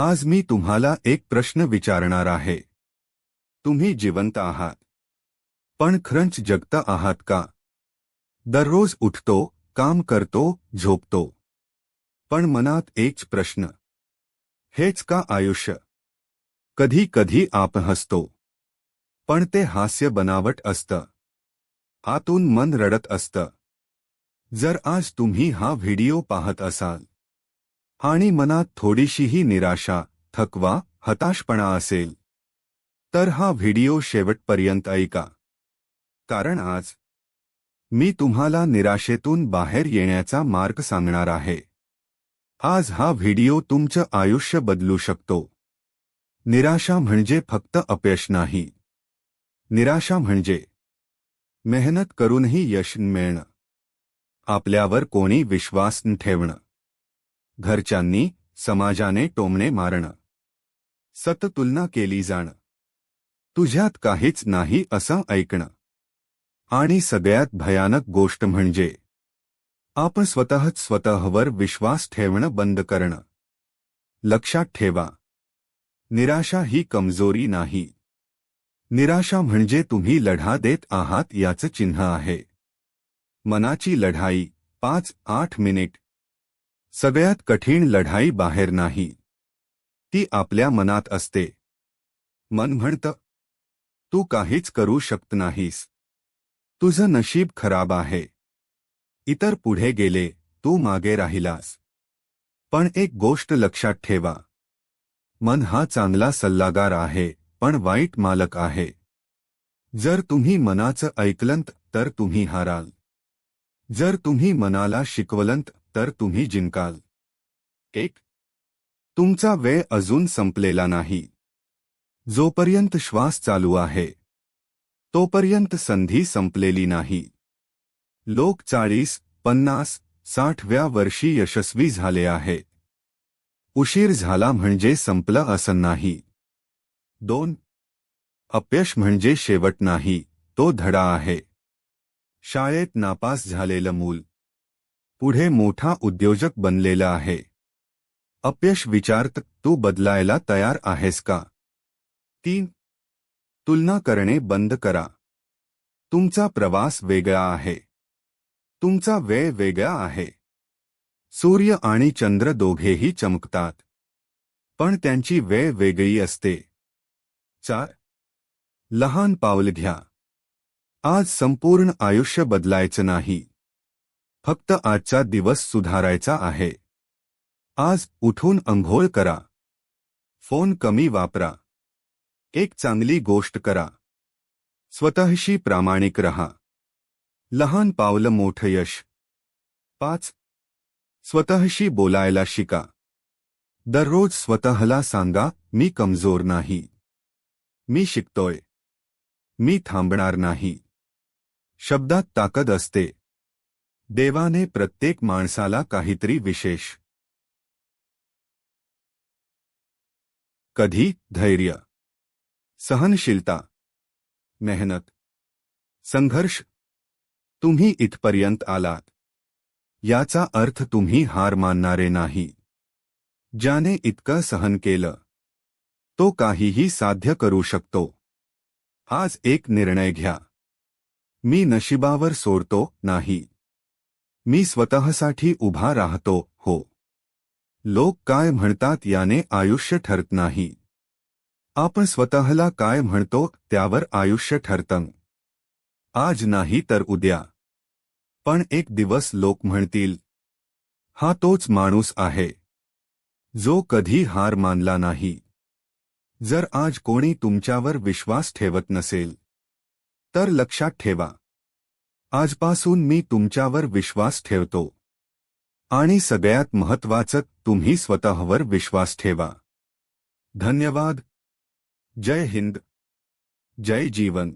आज मी तुम्हाला एक प्रश्न विचारणार आहे. तुम्ही जिवंत आहात. पण खरंच जगत आहात का? दररोज उठतो काम करतो झोपतो. पण मनात एकच प्रश्न. हेच का आयुष्य? कधी कधी आप हसतो. पण ते हास्य बनावट असतं. आतून मन रडत असतं. जर आज तुम्ही हा व्हिडिओ पाहत असाल आणि मनात थोडीशीही निराशा थकवा हताशपणा असेल. तर हा व्हिडिओ शेवटपर्यंत ऐका. कारण आज मी तुम्हाला निराशेतून बाहेर येण्याचा मार्ग सांगणार आहे. आज हा व्हिडिओ तुमचं आयुष्य बदलू शकतो. निराशा म्हणजे फक्त अपयश नाही. निराशा म्हणजे मेहनत करूनही यश मिळणं. आपल्यावर कोणी विश्वास न ठेवणं. घरच्यांनी समाजाने टोमणे मारणं. सत तुलना केली जाणं. तुझ्यात काहीच नाही असं ऐकणं. आणि सगळ्यात भयानक गोष्ट म्हणजे आपण स्वतःच स्वतःवर विश्वास ठेवणं बंद करणं. लक्षात ठेवा. निराशा ही कमजोरी नाही. निराशा म्हणजे तुम्ही लढा देत आहात याचं चिन्ह आहे. मनाची लढाई पाच आठ मिनिट सगळ्यात कठीण लढाई बाहेर नाही. ती आपल्या मनात असते. मन म्हणतं तू काहीच करू शकत नाहीस. तुझं नशीब खराब आहे. इतर पुढे गेले तू मागे राहिलास. पण एक गोष्ट लक्षात ठेवा. मन हा चांगला सल्लागार आहे पण वाईट मालक आहे. जर तुम्ही मनाचं ऐकलंत तर तुम्ही हाराल. जर तुम्ही मनाला शिकवलंत तर तुम्ही जिंकाल. एक. तुमचा वेळ अजून संपलेला नाही. जोपर्यंत श्वास चालू आहे तोपर्यंत संधी संपलेली नाही. लोक चाळीस पन्नास साठव्या वर्षी यशस्वी झाले आहे. उशीर झाला म्हणजे संपलं असं नाही. दोन. अपयश म्हणजे शेवट नाही तो धडा आहे. शाळेत नापास झालेलं मूल. पुढे मोठा उद्योजक बनलेलं आहे. अपयश विचारत तू बदलायला तयार आहेस का? तीन. तुलना करणे बंद करा. तुमचा प्रवास वेगळा आहे. तुमचा वेळ वेगळा आहे. सूर्य आणि चंद्र दोघेही चमकतात. पण त्यांची वेळ वेगळी असते. चार. लहान पावल घ्या. आज संपूर्ण आयुष्य बदलायचं नाही. फक्त आजचा दिवस सुधारायचा आहे. आज उठून अंघोळ करा. फोन कमी वापरा. एक चांगली गोष्ट करा. स्वतःशी प्रामाणिक रहा. लहान पावलं मोठं यश. पाच स्वतःशी बोलायला शिका. दररोज स्वतःला सांगा मी कमजोर नाही. मी शिकतोय. मी थांबणार नाही. शब्दात ताकद असते. देवाने प्रत्येक माणसाला काहीतरी विशेष. कधी धैर्य. सहनशीलता. मेहनत. संघर्ष. तुम्ही इथपर्यंत आलात. याचा अर्थ तुम्ही हार मानणारे नाही. ज्याने इतकं सहन केलं. तो काहीही साध्य करू शकतो. आज एक निर्णय घ्या. मी नशिबावर सोडतो नाही. मी स्वतःसाठी उभा राहतो हो. लोक काय म्हणतात याने आयुष्य ठरत नाही. आपण स्वतःला काय म्हणतो त्यावर आयुष्य ठरतं. आज नाही तर उद्या. पण एक दिवस लोक म्हणतील हा तोच माणूस आहे. जो कधी हार मानला नाही. जर आज कोणी तुमच्यावर विश्वास ठेवत नसेल तर लक्षात ठेवा. आजपासून मी तुमच्यावर विश्वास ठेवतो. आणि सगळ्यात महत्वाचं तुम्ही स्वतःवर विश्वास ठेवा. धन्यवाद. जय हिंद. जय जीवन.